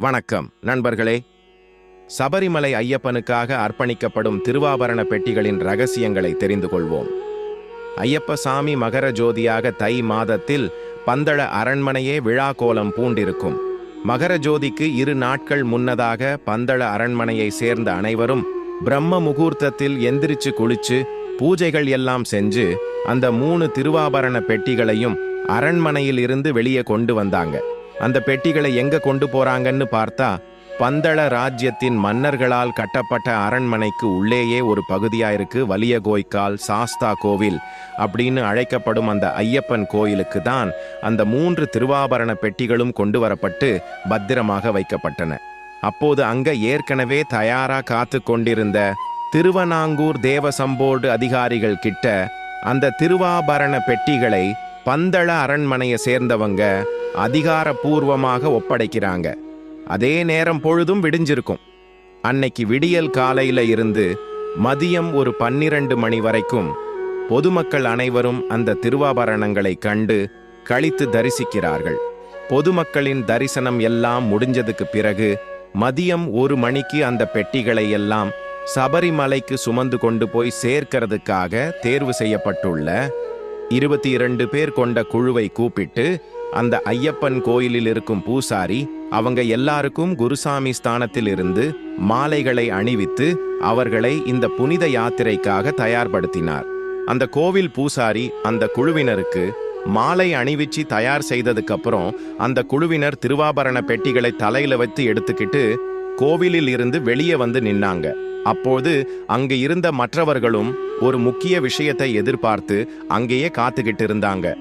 வணக்கம் நண்பர்களே. சபரிமலை ஐயப்பனுக்காக அர்ப்பணிக்கப்படும் திருவாபரண பெட்டிகளின் ரகசியங்களை தெரிந்து கொள்வோம். ஐயப்ப சாமி மகர ஜோதியாக தை மாதத்தில் பந்தள அரண்மனையே விழா கோலம் பூண்டிருக்கும். மகர ஜோதிக்கு இரு நாட்கள் முன்னதாக பந்தள அரண்மனையை சேர்ந்த அனைவரும் பிரம்ம முகூர்த்தத்தில் எந்திரிச்சு குளிச்சு பூஜைகள் எல்லாம் செஞ்சு அந்த மூணு திருவாபரண பெட்டிகளையும் அரண்மனையில் இருந்து வெளியே கொண்டு வந்தாங்க. அந்த பெட்டிகளை எங்க கொண்டு போறாங்கன்னு பார்த்தா பந்தள ராஜ்யத்தின் மன்னர்களால் கட்டப்பட்ட அரண்மனைக்கு உள்ளேயே ஒரு பகுதியாயிருக்கு இருக்கு வலியகோய்க்கால் சாஸ்தா கோவில் அப்படின்னு அழைக்கப்படும் அந்த ஐயப்பன் கோயிலுக்கு தான் அந்த மூன்று திருவாபரண பெட்டிகளும் கொண்டு வரப்பட்டு பத்திரமாக வைக்கப்பட்டன. அப்போது அங்க ஏற்கனவே தயாரா காத்து கொண்டிருந்த திருவனாங்கூர் தேவசம்போர்டு அதிகாரிகள் கிட்ட அந்த திருவாபரண பெட்டிகளை பந்தள அரண்மனையை சேர்ந்தவங்க அதிகாரபூர்வமாக ஒப்படைக்கிறாங்க. அதே நேரம் பொழுதும் விடிஞ்சிருக்கும். அன்னைக்கு விடியல் காலையில இருந்து மதியம் ஒரு பன்னிரண்டு மணி வரைக்கும் பொதுமக்கள் அனைவரும் அந்த திருவாபரணங்களை கண்டு கழித்து தரிசிக்கிறார்கள். பொதுமக்களின் தரிசனம் எல்லாம் முடிஞ்சதுக்கு பிறகு மதியம் ஒரு மணிக்கு அந்த பெட்டிகளை எல்லாம் சபரிமலைக்கு சுமந்து கொண்டு போய் சேர்க்கிறதுக்காக தேர்வு செய்யப்பட்டுள்ள இருபத்தி இரண்டு பேர் கொண்ட குழுவை கூப்பிட்டு அந்த ஐயப்பன் கோயிலில் இருக்கும் பூசாரி அவங்க எல்லாருக்கும் குருசாமி ஸ்தானத்தில் இருந்து மாலைகளை அணிவித்து அவர்களை இந்த புனித யாத்திரைக்காக தயார்படுத்தினார். அந்த கோவில் பூசாரி அந்த குழுவினருக்கு மாலை அணிவிச்சு தயார் செய்ததுக்கு அப்புறம் அந்த குழுவினர் திருவாபரண பெட்டிகளை தலையில வைத்து எடுத்துக்கிட்டு கோவிலில் இருந்து வெளியே வந்து நின்னாங்க. அப்போது அங்கு இருந்த மற்றவர்களும் ஒரு முக்கிய விஷயத்தை எதிர்பார்த்து அங்கேயே காத்துக்கிட்டு இருந்தாங்க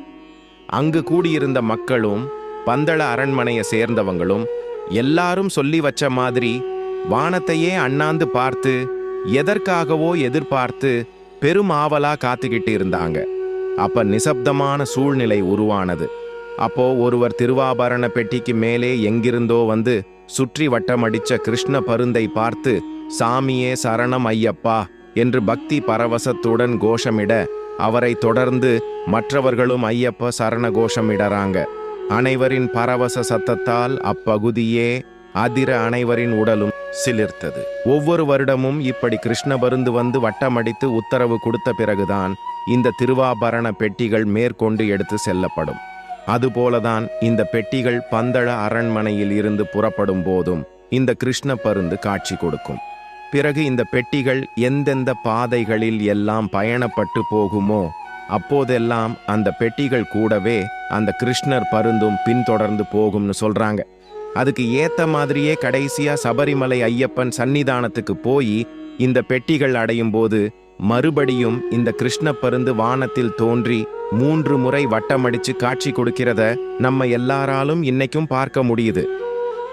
அங்கு கூடியிருந்த மக்களும் பந்தள அரண்மனையை சேர்ந்தவங்களும் எல்லாரும் சொல்லி வச்ச மாதிரி வானத்தையே அண்ணாந்து பார்த்து எதற்காகவோ எதிர்பார்த்து பெரும் ஆவலா காத்துக்கிட்டு இருந்தாங்க அப்ப நிசப்தமான சூழ்நிலை உருவானது. அப்போ ஒருவர் திருவாபரண பெட்டிக்கு மேலே எங்கிருந்தோ வந்து சுற்றி வட்டமடிச்ச கிருஷ்ண பருந்தை பார்த்து சாமியே சரணம் ஐயப்பா என்று பக்தி பரவசத்துடன் கோஷமிட அவரை தொடர்ந்து மற்றவர்களும் ஐயப்ப சரண கோஷமிடறாங்க அனைவரின் பரவச சத்தத்தால் அப்பகுதியே அதிர அனைவரின் உடலும் சிலிர்த்தது. ஒவ்வொரு வருடமும் இப்படி கிருஷ்ண பருந்து வந்து வட்டமடித்து உத்தரவு கொடுத்த பிறகுதான் இந்த திருவாபரண பெட்டிகள் மேற்கொண்டு எடுத்து செல்லப்படும். அதுபோலதான் இந்த பெட்டிகள் பந்தள அரண்மனையில் இருந்து புறப்படும் போதும் இந்த கிருஷ்ண பருந்து காட்சி கொடுக்கும். பிறகு இந்த பெட்டிகள் எந்தெந்த பாதைகளில் எல்லாம் பயணப்பட்டு போகுமோ அப்போதெல்லாம் அந்த பெட்டிகள் கூடவே அந்த கிருஷ்ணர் பருந்தும் பின்தொடர்ந்து போகும்னு சொல்றாங்க. அதுக்கு ஏத்த மாதிரியே கடைசியா சபரிமலை ஐயப்பன் சன்னிதானத்துக்கு போய் இந்த பெட்டிகள் அடையும் போது மறுபடியும் இந்த கிருஷ்ண பருந்து வானத்தில் தோன்றி மூன்று முறை வட்டமடிச்சு காட்சி கொடுக்கிறத நம்ம எல்லாராலும் இன்னைக்கும் பார்க்க முடியுது.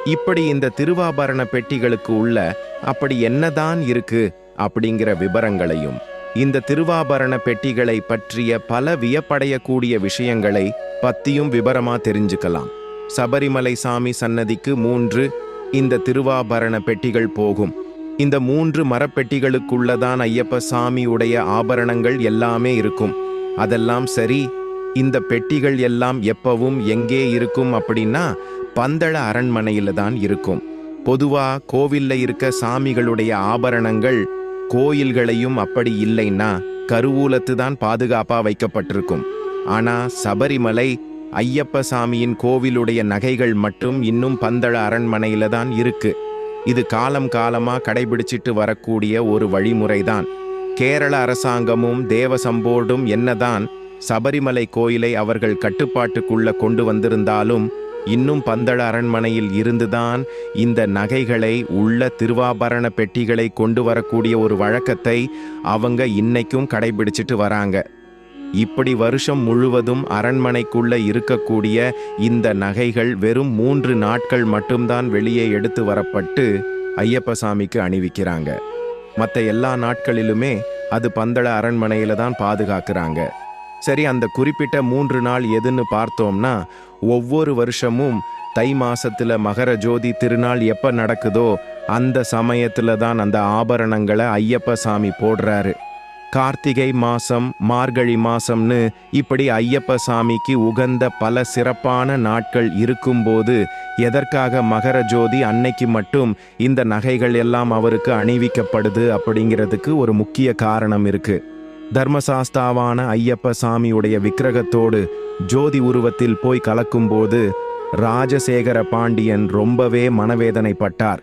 இப்படி இந்த திருவாபரண பெட்டிகளுக்கு உள்ள அப்படி என்னதான் இருக்கு அப்படிங்கிற விபரங்களையும் இந்த திருவாபரண பெட்டிகளை பற்றிய பல வியப்படையக்கூடிய விஷயங்களை பத்தியும் விபரமா தெரிஞ்சுக்கலாம். சபரிமலை சாமி சன்னதிக்கு மூன்று இந்த திருவாபரண பெட்டிகள் போகும். இந்த மூன்று மரப்பெட்டிகளுக்குள்ளதான் ஐயப்ப சாமியுடைய ஆபரணங்கள் எல்லாமே இருக்கும். அதெல்லாம் சரி இந்த பெட்டிகள் எல்லாம் எப்பவும் எங்கே இருக்கும் அப்படின்னா பந்தள அரண்மனையில தான் இருக்கும். பொதுவா கோவில்ல இருக்க சாமிகளுடைய ஆபரணங்கள் கோயில்களையும் அப்படி இல்லைன்னா கருவூலத்து தான் பாதுகாப்பா வைக்கப்பட்டிருக்கும். ஆனா சபரிமலை ஐயப்ப சாமியின் கோவிலுடைய நகைகள் மட்டும் இன்னும் பந்தள அரண்மனையில தான் இருக்கு. இது காலம் காலமா கடைபிடிச்சிட்டு வரக்கூடிய ஒரு வழிமுறைதான். கேரள அரசாங்கமும் தேவசம்போர்டும் என்னதான் சபரிமலை கோயிலை அவர்கள் கட்டுப்பாட்டுக்குள்ள கொண்டு வந்திருந்தாலும் இன்னும் பந்தள அரண்மனையில் இருந்துதான் இந்த நகைகளை உள்ள திருவாபரண பெட்டிகளை கொண்டு வரக்கூடிய ஒரு வழக்கத்தை அவங்க இன்னைக்கும் கடைபிடிச்சிட்டு வராங்க. இப்படி வருஷம் முழுவதும் அரண்மனைக்குள்ள இருக்கக்கூடிய இந்த நகைகள் வெறும் மூன்று நாட்கள் மட்டும்தான் வெளியே எடுத்து வரப்பட்டு ஐயப்பசாமிக்கு அணிவிக்கிறாங்க. மற்ற எல்லா நாட்களிலுமே அது பந்தள அரண்மனையில தான் பாதுகாக்கிறாங்க. சரி அந்த குறிப்பிட்ட மூன்று நாள் எதுன்னு பார்த்தோம்னா ஒவ்வொரு வருஷமும் தை மாசத்துல மகர ஜோதி திருநாள் எப்ப நடக்குதோ அந்த சமயத்துல தான் அந்த ஆபரணங்களை ஐயப்ப சாமி போடுறாரு. கார்த்திகை மாசம் மார்கழி மாசம்னு இப்படி ஐயப்ப சாமிக்கு உகந்த பல சிறப்பான நாட்கள் இருக்கும்போது எதற்காக மகர ஜோதி அன்னைக்கு மட்டும் இந்த நகைகள் எல்லாம் அவருக்கு அணிவிக்கப்படுது அப்படிங்கிறதுக்கு ஒரு முக்கிய காரணம் இருக்குது தர்மசாஸ்தாவான ஐயப்ப சாமியுடைய விக்கிரகத்தோடு ஜோதி உருவத்தில் போய் கலக்கும்போது ராஜசேகர பாண்டியன் ரொம்பவே மனவேதனைப்பட்டார்.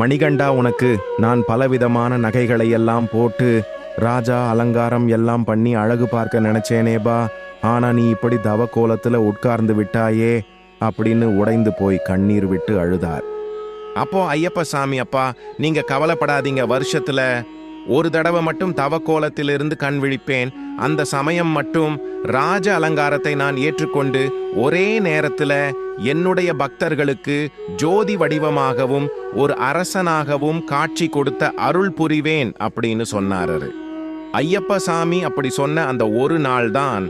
மணிகண்டா உனக்கு நான் பலவிதமான நகைகளை எல்லாம் போட்டு ராஜா அலங்காரம் எல்லாம் பண்ணி அழகு பார்க்க நினைச்சேனேபா. ஆனா நீ இப்படி தவ கோலத்துல உட்கார்ந்து விட்டாயே அப்படின்னு உடைந்து போய் கண்ணீர் விட்டு அழுதார். அப்போ ஐயப்ப சாமி அப்பா நீங்க கவலைப்படாதீங்க. வருஷத்துல ஒரு தடவை மட்டும் தவக்கோலத்திலிருந்து கண் விழிப்பேன். அந்த சமயம் மட்டும் ராஜ அலங்காரத்தை நான் ஏற்றுக்கொண்டு ஒரே நேரத்தில் என்னுடைய பக்தர்களுக்கு ஜோதி வடிவமாகவும் ஒரு அரசனாகவும் காட்சி கொடுத்த அருள் புரிவேன் அப்படின்னு சொன்னாரரு. ஐயப்ப சாமி அப்படி சொன்ன அந்த ஒரு நாள் தான்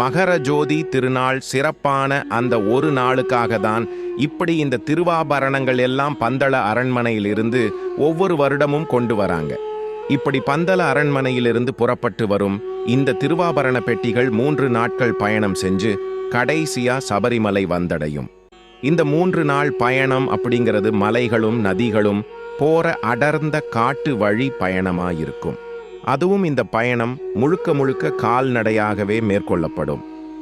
மகர ஜோதி திருநாள் சிறப்பான அந்த ஒரு நாளுக்காக தான் இப்படி இந்த திருவாபரணங்கள் எல்லாம் பந்தள அரண்மனையிலிருந்து ஒவ்வொரு வருடமும் கொண்டு வராங்க. இப்படி பந்தல அரண்மனையிலிருந்து புறப்பட்டு வரும் இந்த திருவாபரண பெட்டிகள் மூன்று நாட்கள் பயணம் செஞ்சு கடைசியா சபரிமலை வந்தடையும். இந்த மூன்று நாள் பயணம் அப்படிங்கிறது மலைகளும் நதிகளும் போற அடர்ந்த காட்டு வழி பயணமாயிருக்கும். அதுவும் இந்த பயணம் முழுக்க முழுக்க கால்நடையாகவே மேற்கொள்ளப்படும்.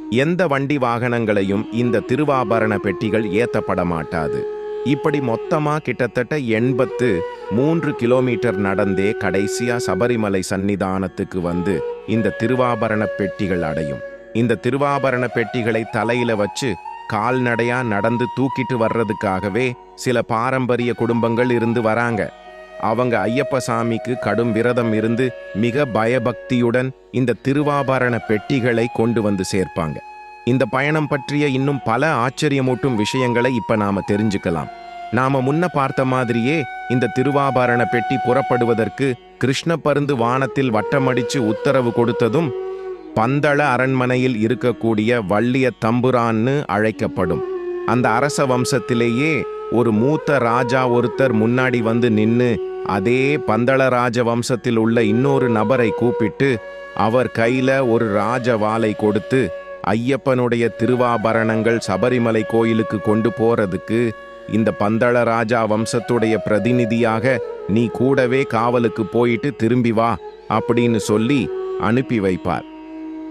எந்த வண்டி வாகனங்களையும் இந்த திருவாபரண பெட்டிகள் ஏத்தப்பட மாட்டாது இப்படி மொத்தமா கிட்டத்தட்ட எண்பத்து மூன்று கிலோமீட்டர் நடந்தே கடைசியா சபரிமலை சன்னிதானத்துக்கு வந்து இந்த திருவாபரண பெட்டிகள் அடையும். இந்த திருவாபரண பெட்டிகளை தலையில வச்சு கால்நடையா நடந்து தூக்கிட்டு வர்றதுக்காகவே சில பாரம்பரிய குடும்பங்கள் இருந்து வராங்க. அவங்க ஐயப்ப சாமிக்கு கடும் விரதம் இருந்து மிக பயபக்தியுடன் இந்த திருவாபரண பெட்டிகளை கொண்டு வந்து சேர்ப்பாங்க. இந்த பயணம் பற்றிய இன்னும் பல ஆச்சரியமூட்டும் விஷயங்களை இப்ப நாம தெரிஞ்சுக்கலாம். நாம முன்ன பார்த்த மாதிரியே இந்த திருவாபரண பெட்டி புறப்படுவதற்கு கிருஷ்ண பருந்து வானத்தில் வட்டமடிச்சு உத்தரவு கொடுத்ததும் பந்தள அரண்மனையில் இருக்கக்கூடிய வள்ளிய தம்புரான்னு அழைக்கப்படும். அந்த அரச வம்சத்திலேயே ஒரு மூத்த ராஜா ஒருத்தர் முன்னாடி வந்து நின்னு அதே பந்தள ராஜ வம்சத்தில் உள்ள இன்னொரு நபரை கூப்பிட்டு அவர் கையில ஒரு ராஜ வாளை கொடுத்து ஐயப்பனுடைய திருவாபரணங்கள் சபரிமலை கோயிலுக்கு கொண்டு போறதுக்கு இந்த பந்தள ராஜா வம்சத்துடைய பிரதிநிதியாக நீ கூடவே காவலுக்கு போயிட்டு திரும்பி வா அப்படின்னு சொல்லி அனுப்பி வைப்பார்.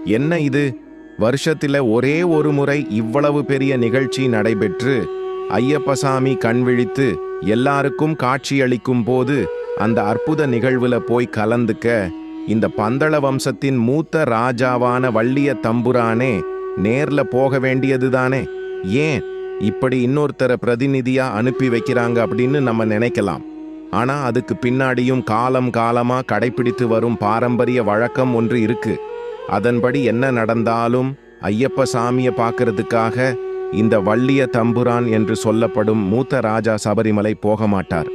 என்ன இது? வருஷத்துல ஒரே ஒரு முறை இவ்வளவு பெரிய நிகழ்ச்சி நடைபெற்று ஐயப்பசாமி கண் விழித்து எல்லாருக்கும் காட்சியளிக்கும் போது அந்த அற்புத நிகழ்வுல போய் கலந்துக்க இந்த பந்தள வம்சத்தின் மூத்த ராஜாவான வள்ளிய தம்புரானே நேர்ல போக வேண்டியதுதானே ஏன் இப்படி இன்னொருத்தர பிரதிநிதியா அனுப்பி வைக்கிறாங்க அப்படின்னு நம்ம நினைக்கலாம். ஆனா அதுக்கு பின்னாடியும் காலம் காலமா கடைபிடித்து வரும் பாரம்பரிய வழக்கம் ஒன்று இருக்கு. அதன்படி என்ன நடந்தாலும் ஐயப்ப சாமியை பார்க்கறதுக்காக இந்த வள்ளிய தம்புரான் என்று சொல்லப்படும் மூத்த ராஜா சபரிமலை போக மாட்டார்.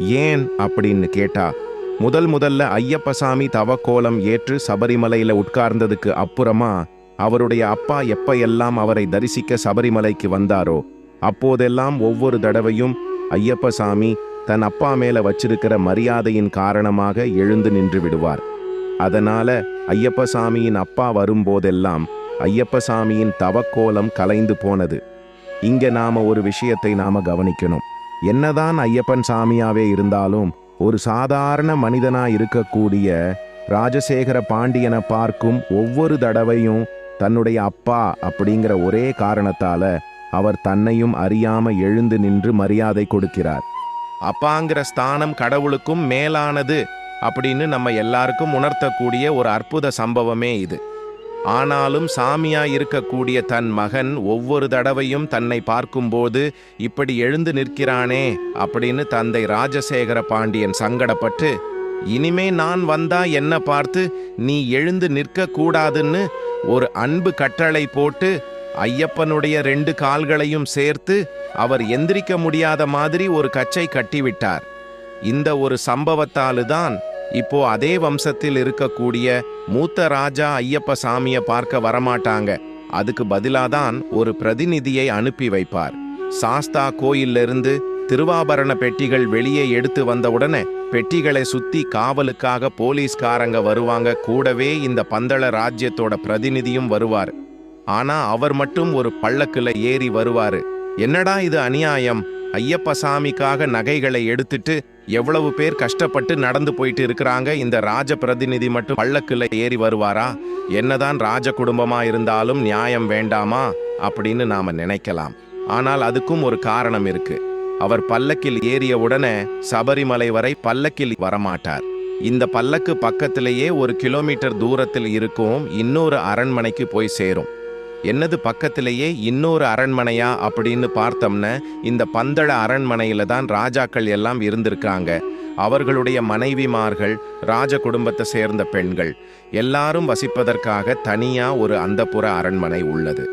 ஏன் அப்படின்னு கேட்டா முதல் முதல்ல ஐயப்பசாமி தவக்கோலம் ஏற்று சபரிமலையில உட்கார்ந்ததுக்கு அப்புறமா அவருடைய அப்பா எப்ப எல்லாம் அவரை தரிசிக்க சபரிமலைக்கு வந்தாரோ அப்போதெல்லாம் ஒவ்வொரு தடவையும் ஐயப்பசாமி தன் அப்பா மேல வச்சிருக்கிற மரியாதையின் காரணமாக எழுந்து நின்று விடுவார். அதனால ஐயப்பசாமியின் அப்பா வரும்போதெல்லாம் ஐயப்பசாமியின் தவக்கோலம் கலைந்து போனது. இங்க நாம ஒரு விஷயத்தை நாம கவனிக்கணும். என்னதான் ஐயப்பன் சாமியாவே இருந்தாலும் ஒரு சாதாரண மனிதனா இருக்கக்கூடிய ராஜசேகர பாண்டியனை பார்க்கும் ஒவ்வொரு தடவையும் தன்னுடைய அப்பா அப்படிங்கிற ஒரே காரணத்தால அவர் தன்னையும் அறியாம எழுந்து நின்று மரியாதை கொடுக்கிறார். அப்பாங்கிற ஸ்தானம் கடவுளுக்கும் மேலானது அப்படின்னு நம்ம எல்லாருக்கும் உணர்த்தக்கூடிய ஒரு அற்புத சம்பவமே இது. ஆனாலும் சாமியாய் இருக்கக்கூடிய தன் மகன் ஒவ்வொரு தடவையும் தன்னை பார்க்கும்போது இப்படி எழுந்து நிற்கிறானே அப்படின்னு தந்தை ராஜசேகர பாண்டியன் சங்கடப்பட்டு இனிமே நான் வந்தா என்ன பார்த்து நீ எழுந்து நிற்க கூடாதுன்னு ஒரு அன்பு கட்டளை போட்டு ஐயப்பனுடைய ரெண்டு கால்களையும் சேர்த்து அவர் எந்திரிக்க முடியாத மாதிரி ஒரு கச்சை கட்டிவிட்டார். இந்த ஒரு சம்பவத்தாலுதான் இப்போ அதே வம்சத்தில் இருக்கக்கூடிய மூத்த ராஜா ஐயப்ப சாமியை பார்க்க வரமாட்டாங்க. அதுக்கு பதிலாதான் ஒரு பிரதிநிதியை அனுப்பி வைப்பார். சாஸ்தா கோயில்ல இருந்து திருவாபரண பெட்டிகள் வெளியே எடுத்து வந்தவுடனே பெட்டிகளை சுத்தி காவலுக்காக போலீஸ்காரங்க வருவாங்க. கூடவே இந்த பந்தள ராஜ்யத்தோட பிரதிநிதியும் வருவார். ஆனா அவர் மட்டும் ஒரு பள்ளக்குல ஏறி வருவாரு. என்னடா இது அநியாயம்? ஐயப்ப சாமிக்காக நகைகளை எடுத்துட்டு எவ்வளவு பேர் கஷ்டப்பட்டு நடந்து போயிட்டு இருக்கிறாங்க? இந்த ராஜ பிரதிநிதி மட்டும் பல்லக்குல ஏறி வருவாரா? என்னதான் ராஜ குடும்பமா இருந்தாலும் நியாயம் வேண்டாமா? அப்படின்னு நாம நினைக்கலாம். ஆனால் அதுக்கும் ஒரு காரணம் இருக்கு. அவர் பல்லக்கில் ஏறிய உடனே சபரிமலை வரை பல்லக்கில் வரமாட்டார். இந்த பல்லக்கு பக்கத்திலேயே ஒரு கிலோமீட்டர் தூரத்தில் இருக்கும் இன்னொரு அரண்மனைக்கு போய் சேரும். என்னது பக்கத்திலேயே இன்னொரு அரண்மனையா அப்படின்னு பார்த்தோம்னா இந்த பந்தள அரண்மனையில தான் ராஜாக்கள் எல்லாம் இருந்திருக்காங்க. அவர்களுடைய மனைவிமார்கள் ராஜ குடும்பத்தை சேர்ந்த பெண்கள். எல்லாரும் வசிப்பதற்காக தனியா ஒரு அந்தப்புற அரண்மனை உள்ளது.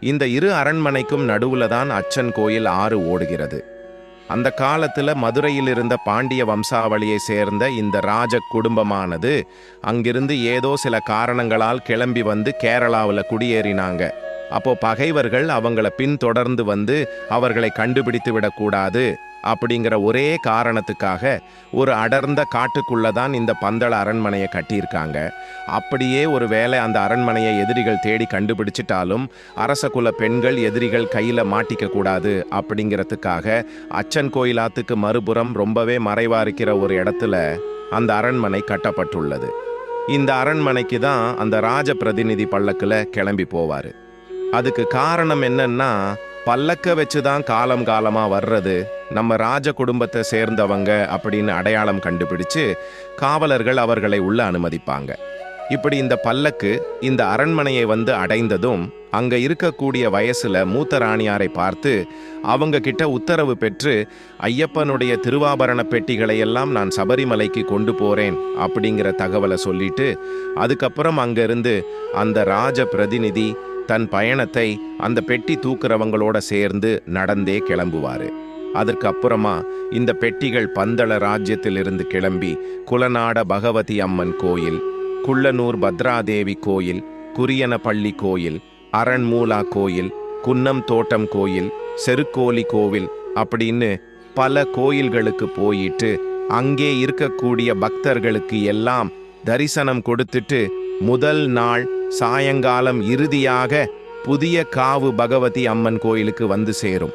இந்த இரு அரண்மனைக்கும் நடுவுல தான் அச்சன் கோயில் ஆறு ஓடுகிறது. அந்த காலத்தில் மதுரையில் இருந்த பாண்டிய வம்சாவளியை சேர்ந்த இந்த ராஜ குடும்பமானது அங்கிருந்து ஏதோ சில காரணங்களால் கிளம்பி வந்து கேரளாவில் குடியேறினாங்க. அப்போ பகைவர்கள் அவங்கள பின்தொடர்ந்து வந்து அவர்களை கண்டுபிடித்து விடக்கூடாது. அப்படிங்கிற ஒரே காரணத்துக்காக ஒரு அடர்ந்த காட்டுக்குள்ள தான் இந்த பந்தள அரண்மனையை கட்டியிருக்காங்க. அப்படியே ஒரு வேளை அந்த அரண்மனையை எதிரிகள் தேடி கண்டுபிடிச்சிட்டாலும் அரச குல பெண்கள் எதிரிகள் கையில் மாட்டிக்க கூடாது அப்படிங்கிறதுக்காக அச்சன் கோயிலாத்துக்கு மறுபுறம் ரொம்பவே மறைவாக இருக்கிற ஒரு இடத்துல அந்த அரண்மனை கட்டப்பட்டுள்ளது. இந்த அரண்மனைக்கு தான் அந்த ராஜ பிரதிநிதி பல்லக்கில் கிளம்பி போவார். அதுக்கு காரணம் என்னன்னா பல்லக்க வச்சு தான் காலம் காலமாக வர்றது நம்ம ராஜ குடும்பத்தை சேர்ந்தவங்க அப்படின்னு அடையாளம் கண்டுபிடிச்சு காவலர்கள் அவர்களை உள்ள அனுமதிப்பாங்க. இப்படி இந்த பல்லக்கு இந்த அரண்மனையை வந்து அடைந்ததும் அங்க இருக்கக்கூடிய வயசுல மூத்த ராணியாரை பார்த்து அவங்க கிட்ட உத்தரவு பெற்று ஐயப்பனுடைய திருவாபரண பெட்டிகளை எல்லாம் நான் சபரிமலைக்கு கொண்டு போறேன் அப்படிங்கிற தகவலை சொல்லிட்டு அதுக்கப்புறம் அங்கிருந்து அந்த ராஜ பிரதிநிதி தன் பயணத்தை அந்த பெட்டி தூக்குறவங்களோட சேர்ந்து நடந்தே கிளம்புவாரு. அதற்கு அப்புறமா இந்த பெட்டிகள் பந்தள ராஜ்யத்திலிருந்து கிளம்பி குலநாட பகவதி அம்மன் கோயில் குள்ளனூர் பத்ராதேவி கோயில் குரியனப்பள்ளி கோயில் அரண்மூலா கோயில் குன்னம் தோட்டம் கோயில் செருக்கோலி கோவில் அப்படின்னு பல கோயில்களுக்கு போயிட்டு அங்கே இருக்கக்கூடிய பக்தர்களுக்கு எல்லாம் தரிசனம் கொடுத்துட்டு முதல் நாள் சாயங்காலம் இறுதியாக புதிய காவு பகவதி அம்மன் கோயிலுக்கு வந்து சேரும்.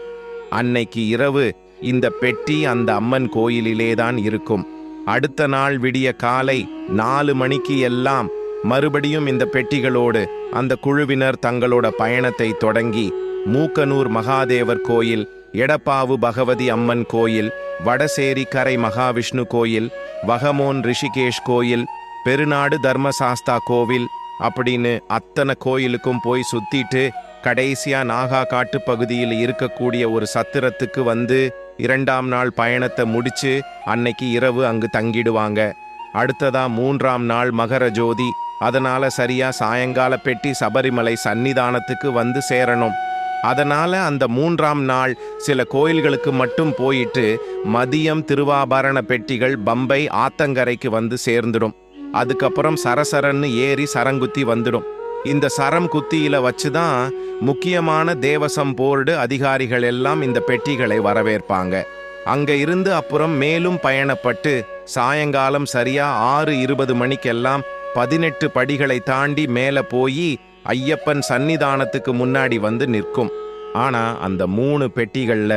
அன்னைக்கு இரவு இந்த பெட்டி அந்த அம்மன் கோயிலிலே தான் இருக்கும். அடுத்த நாள் விடிய காலை நாலு மணிக்கு எல்லாம் மறுபடியும் இந்த பெட்டிகளோடு அந்த குழுவினர் தங்களோட பயணத்தை தொடங்கி மூக்கனூர் மகாதேவர் கோயில் எடப்பாவு பகவதி அம்மன் கோயில் வடசேரி கரை மகாவிஷ்ணு கோயில் வகமோன் ரிஷிகேஷ் கோயில் பெருநாடு தர்மசாஸ்தா கோவில் அப்படின்னு அத்தனை கோயிலுக்கும் போய் சுத்திட்டு கடைசியா நாகா காட்டு பகுதியில் இருக்கக்கூடிய ஒரு சத்திரத்துக்கு வந்து இரண்டாம் நாள் பயணத்தை முடிச்சு அன்னைக்கு இரவு அங்கு தங்கிடுவாங்க. அடுத்ததா மூன்றாம் நாள் மகர ஜோதி. அதனால சரியா சாயங்கால பெட்டி சபரிமலை சன்னிதானத்துக்கு வந்து சேரணும். அதனால அந்த மூன்றாம் நாள் சில கோயில்களுக்கு மட்டும் போயிட்டு மதியம் திருவாபரண பெட்டிகள் பம்பை ஆத்தங்கரைக்கு வந்து சேர்ந்துடும். அதுக்கப்புறம் சரசரன்னு ஏறி சரங்குத்தி வந்துடும். இந்த சரம் குத்தியில வச்சுதான் முக்கியமான தேவசம் போர்டு அதிகாரிகள் எல்லாம் இந்த பெட்டிகளை வரவேற்பாங்க. அங்க இருந்து அப்புறம் மேலும் பயணப்பட்டு சாயங்காலம் சரியா ஆறு இருபது மணிக்கெல்லாம் பதினெட்டு படிகளை தாண்டி மேல போய் ஐயப்பன் சன்னிதானத்துக்கு முன்னாடி வந்து நிற்கும். ஆனா அந்த மூணு பெட்டிகள்ல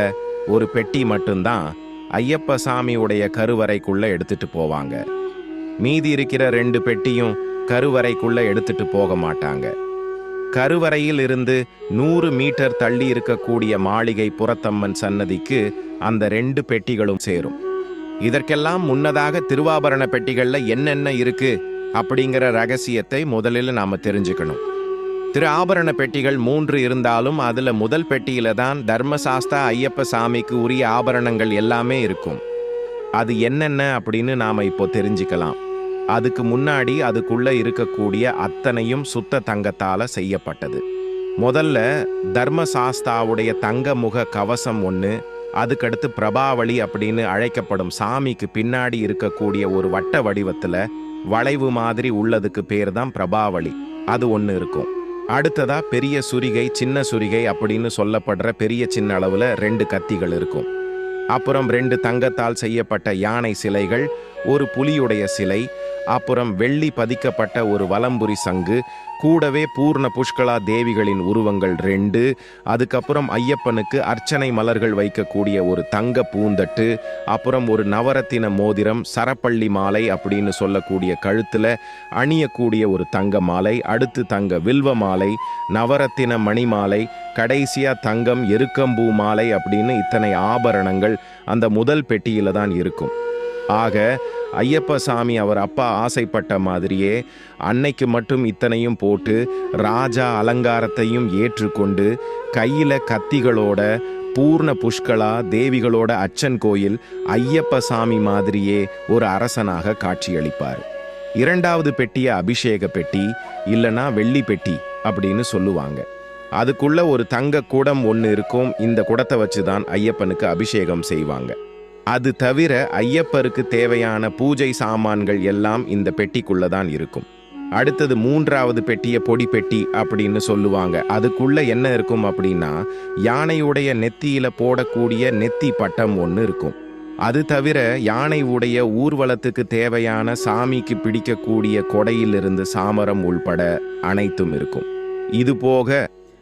ஒரு பெட்டி மட்டும்தான் ஐயப்ப சாமியுடைய கருவறைக்குள்ள எடுத்துட்டு போவாங்க. மீதி இருக்கிற ரெண்டு பெட்டியும் கருவறைக்குள்ள எடுத்துட்டு போக மாட்டாங்க. கருவறையில் இருந்து நூறு மீட்டர் தள்ளி இருக்கக்கூடிய மாளிகை புறத்தம்மன் சன்னதிக்கு அந்த ரெண்டு பெட்டிகளும் சேரும். இதற்கெல்லாம் முன்னதாக திருவாபரண பெட்டிகளில் என்னென்ன இருக்கு அப்படிங்கிற ரகசியத்தை முதலில் நாம் தெரிஞ்சுக்கணும். திரு ஆபரண பெட்டிகள் மூன்று இருந்தாலும் அதில் முதல் பெட்டியில தான் தர்மசாஸ்தா ஐயப்ப சாமிக்கு உரிய ஆபரணங்கள் எல்லாமே இருக்கும். அது என்னென்ன அப்படின்னு நாம் இப்போ தெரிஞ்சுக்கலாம். அதுக்கு முன்னாடி அதுக்குள்ள இருக்கக்கூடிய அத்தனையும் சுத்த தங்கத்தால செய்யப்பட்டது. முதல்ல தர்மசாஸ்தாவுடைய தங்க முக கவசம் ஒன்று அதுக்கடுத்து பிரபாவளி அப்படின்னு அழைக்கப்படும் சாமிக்கு பின்னாடி இருக்கக்கூடிய ஒரு வட்ட வடிவத்தில் வளைவு மாதிரி உள்ளதுக்கு பேர் தான் பிரபாவளி. அது ஒன்று இருக்கும். அடுத்ததா பெரிய சுரிகை சின்ன சுரிகை அப்படின்னு சொல்லப்படுற பெரிய சின்ன அளவில் ரெண்டு கத்திகள் இருக்கும். அப்புறம் ரெண்டு தங்கத்தால் செய்யப்பட்ட யானை சிலைகள் ஒரு புலியுடைய சிலை அப்புறம் வெள்ளி பதிக்கப்பட்ட ஒரு வலம்புரி சங்கு கூடவே பூர்ண புஷ்கலா தேவிகளின் உருவங்கள் ரெண்டு அதுக்கப்புறம் ஐயப்பனுக்கு அர்ச்சனை மலர்கள் வைக்கக்கூடிய ஒரு தங்க பூந்தட்டு அப்புறம் ஒரு நவரத்தின மோதிரம் சரப்பள்ளி மாலை அப்படின்னு சொல்லக்கூடிய கழுத்தில் அணியக்கூடிய ஒரு தங்க மாலை அடுத்து தங்க வில்வ மாலை நவரத்தின மணி மாலை கடைசியாக தங்கம் எருக்கம்பூ மாலை அப்படின்னு இத்தனை ஆபரணங்கள் அந்த முதல் பெட்டியில் தான் இருக்கும். ஆக ஐயப்ப சாமி அவர் அப்பா ஆசைப்பட்ட மாதிரியே அன்னைக்கு மட்டும் இத்தனையும் போட்டு ராஜா அலங்காரத்தையும் ஏற்றுக்கொண்டு கையில கத்திகளோட பூர்ண புஷ்கலா தேவிகளோட அச்சன் கோயில் ஐயப்ப சாமி மாதிரியே ஒரு அரசனாக காட்சியளிப்பார். இரண்டாவது பெட்டிய அபிஷேக பெட்டி இல்லைனா வெள்ளி பெட்டி அப்படின்னு சொல்லுவாங்க. அதுக்குள்ள ஒரு தங்க குடம் ஒன்று இருக்கும் இந்த குடத்தை வச்சு தான் ஐயப்பனுக்கு அபிஷேகம் செய்வாங்க. அது தவிர ஐயப்பருக்கு தேவையான பூஜை சாமான்கள் எல்லாம் இந்த பெட்டிக்குள்ள தான் இருக்கும். அடுத்தது மூன்றாவது பெட்டியை பொடி பெட்டி அப்படின்னு சொல்லுவாங்க. அதுக்குள்ள என்ன இருக்கும் அப்படின்னா யானையுடைய நெத்தியில போடக்கூடிய நெத்தி பட்டம் ஒன்று இருக்கும். அது தவிர யானை உடைய ஊர்வலத்துக்கு தேவையான சாமிக்கு பிடிக்கக்கூடிய கொடையிலிருந்து சாமரம் உள்பட அனைத்தும் இருக்கும். இது போக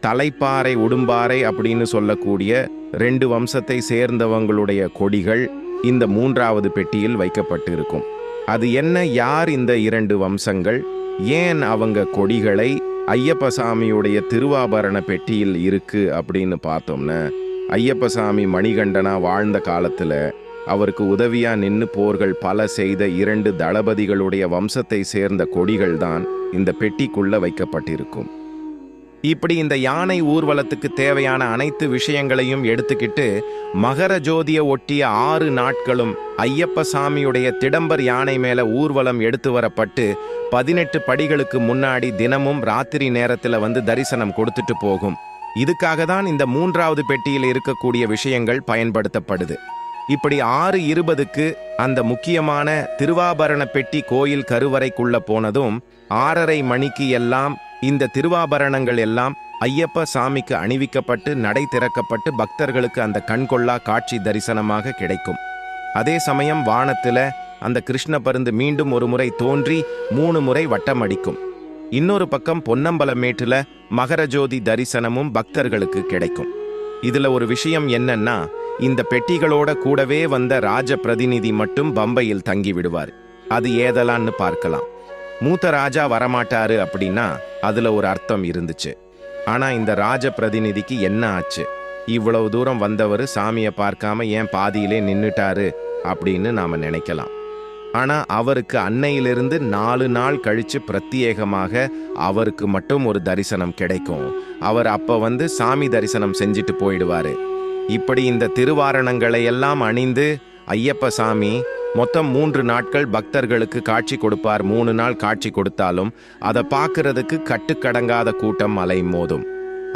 தலைப்பாறை உடும்பாறை அப்படின்னு சொல்லக்கூடிய ரெண்டு வம்சத்தை சேர்ந்தவங்களுடைய கொடிகள் இந்த மூன்றாவது பெட்டியில் வைக்கப்பட்டிருக்கும். அது என்ன? யார் இந்த இரண்டு வம்சங்கள்? ஏன் அவங்க கொடிகளை ஐயப்பசாமியுடைய திருவாபரண பெட்டியில் இருக்கு அப்படின்னு பார்த்தோம்னா ஐயப்பசாமி மணிகண்டனா வாழ்ந்த காலத்தில் அவருக்கு உதவியா நின்று போர்கள் பல செய்த இரண்டு தளபதிகளுடைய வம்சத்தை சேர்ந்த கொடிகள் தான் இந்த பெட்டிக்குள்ள வைக்கப்பட்டிருக்கும். இப்படி இந்த யானை ஊர்வலத்துக்கு தேவையான அனைத்து விஷயங்களையும் எடுத்துக்கிட்டு மகர ஜோதிய ஒட்டிய ஆறு நாட்களும் ஐயப்ப சாமியுடைய திடம்பர் யானை மேல ஊர்வலம் எடுத்து வரப்பட்டு பதினெட்டு படிகளுக்கு முன்னாடி தினமும் ராத்திரி நேரத்தில் வந்து தரிசனம் கொடுத்துட்டு போகும். இதுக்காக தான் இந்த மூன்றாவது பெட்டியில் இருக்கக்கூடிய விஷயங்கள் பயன்படுத்தப்படுது. இப்படி ஆறு இருபதுக்கு அந்த முக்கியமான திருவாபரண பெட்டி கோயில் கருவறைக்குள்ள போனதும் ஆறரை மணிக்கு எல்லாம் இந்த திருவாபரணங்கள் எல்லாம் ஐயப்ப சாமிக்கு அணிவிக்கப்பட்டு நடை திறக்கப்பட்டு பக்தர்களுக்கு அந்த கண்கொள்ளா காட்சி தரிசனமாக கிடைக்கும். அதே சமயம் வானத்துல அந்த கிருஷ்ண பருந்து மீண்டும் ஒரு முறை தோன்றி மூணு முறை வட்டமடிக்கும் இன்னொரு பக்கம் பொன்னம்பலமேட்டுல மகரஜோதி தரிசனமும் பக்தர்களுக்கு கிடைக்கும். இதுல ஒரு விஷயம் என்னன்னா இந்த பெட்டிகளோட கூடவே வந்த ராஜ பிரதிநிதி மட்டும் பம்பையில் தங்கி விடுவார் அது ஏதலான்னு பார்க்கலாம். மூத்த ராஜா வரமாட்டாரு அப்படின்னா அதுல ஒரு அர்த்தம் இருந்துச்சு. ஆனா இந்த ராஜ பிரதிநிதிக்கு என்ன ஆச்சு? இவ்வளவு தூரம் வந்தவர் சாமியை பார்க்காம ஏன் பாதியிலே நின்னுட்டாரு அப்படின்னு நாம நினைக்கலாம். ஆனா அவருக்கு அன்னையிலிருந்து நாலு நாள் கழிச்சு பிரத்யேகமாக அவருக்கு மட்டும் ஒரு தரிசனம் கிடைக்கும். அவர் அப்ப வந்து சாமி தரிசனம் செஞ்சுட்டு போயிடுவாரு. இப்படி இந்த திருவாரணங்களை எல்லாம் அணிந்து ஐயப்ப சாமி மொத்தம் மூன்று நாட்கள் பக்தர்களுக்கு காட்சி கொடுப்பார். மூணு நாள் காட்சி கொடுத்தாலும் அதை பார்க்கறதுக்கு கட்டுக்கடங்காத கூட்டம் அலை மோதும்.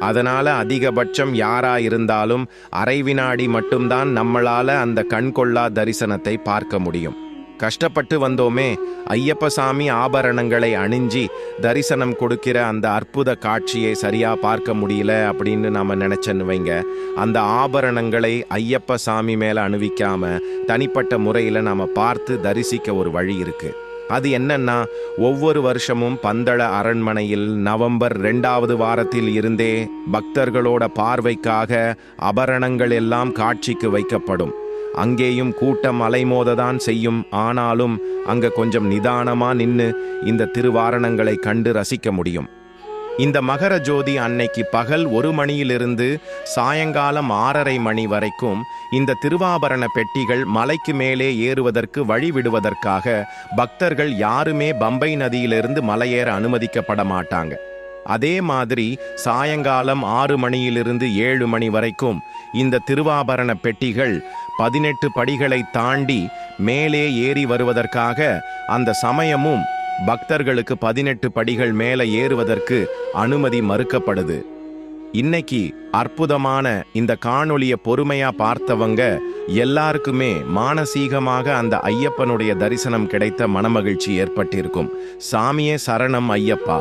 அதனால அதிகபட்சம் யாரா இருந்தாலும் அரை வினாடி மட்டும்தான் நம்மளால அந்த கண்கொள்ளா தரிசனத்தை பார்க்க முடியும். கஷ்டப்பட்டு வந்தோமே ஐயப்ப சாமி ஆபரணங்களை அணிஞ்சி தரிசனம் கொடுக்கிற அந்த அற்புத காட்சியை சரியாக பார்க்க முடியல அப்படின்னு நாம் நினச்சேன்னு வைங்க. அந்த ஆபரணங்களை ஐயப்ப சாமி மேல தனிப்பட்ட முறையில் நாம் பார்த்து தரிசிக்க ஒரு வழி இருக்குது அது என்னன்னா ஒவ்வொரு வருஷமும் பந்தள அரண்மனையில் நவம்பர் ரெண்டாவது வாரத்தில் இருந்தே பக்தர்களோட பார்வைக்காக அபரணங்கள் எல்லாம் காட்சிக்கு வைக்கப்படும். அங்கேயும் கூட்டம் அலைமோததான் செய்யும். ஆனாலும் அங்க கொஞ்சம் நிதானமா நின்னு இந்த திருவாரணங்களை கண்டு ரசிக்க முடியும். இந்த மகர ஜோதி அன்னைக்கு பகல் ஒரு மணியிலிருந்து சாயங்காலம் ஆறரை மணி வரைக்கும் இந்த திருவாபரண பெட்டிகள் மலைக்கு மேலே ஏறுவதற்கு வழி விடுவதற்காக பக்தர்கள் யாருமே பம்பை நதியிலிருந்து மலையேற அனுமதிக்கப்பட மாட்டாங்க. அதே மாதிரி சாயங்காலம் ஆறு மணியிலிருந்து ஏழு மணி வரைக்கும் இந்த திருவாபரண பெட்டிகள் பதினெட்டு படிகளை தாண்டி மேலே ஏறி வருவதற்காக அந்த சமயமும் பக்தர்களுக்கு பதினெட்டு படிகள் மேலே ஏறுவதற்கு அனுமதி மறுக்கப்படுது. இன்னைக்கு அற்புதமான இந்த காணொளிய பொறுமையா பார்த்தவங்க எல்லாருக்குமே மானசீகமாக அந்த ஐயப்பனுடைய தரிசனம் கிடைத்த மனமகிழ்ச்சி ஏற்பட்டிருக்கும். சாமியே சரணம் ஐயப்பா.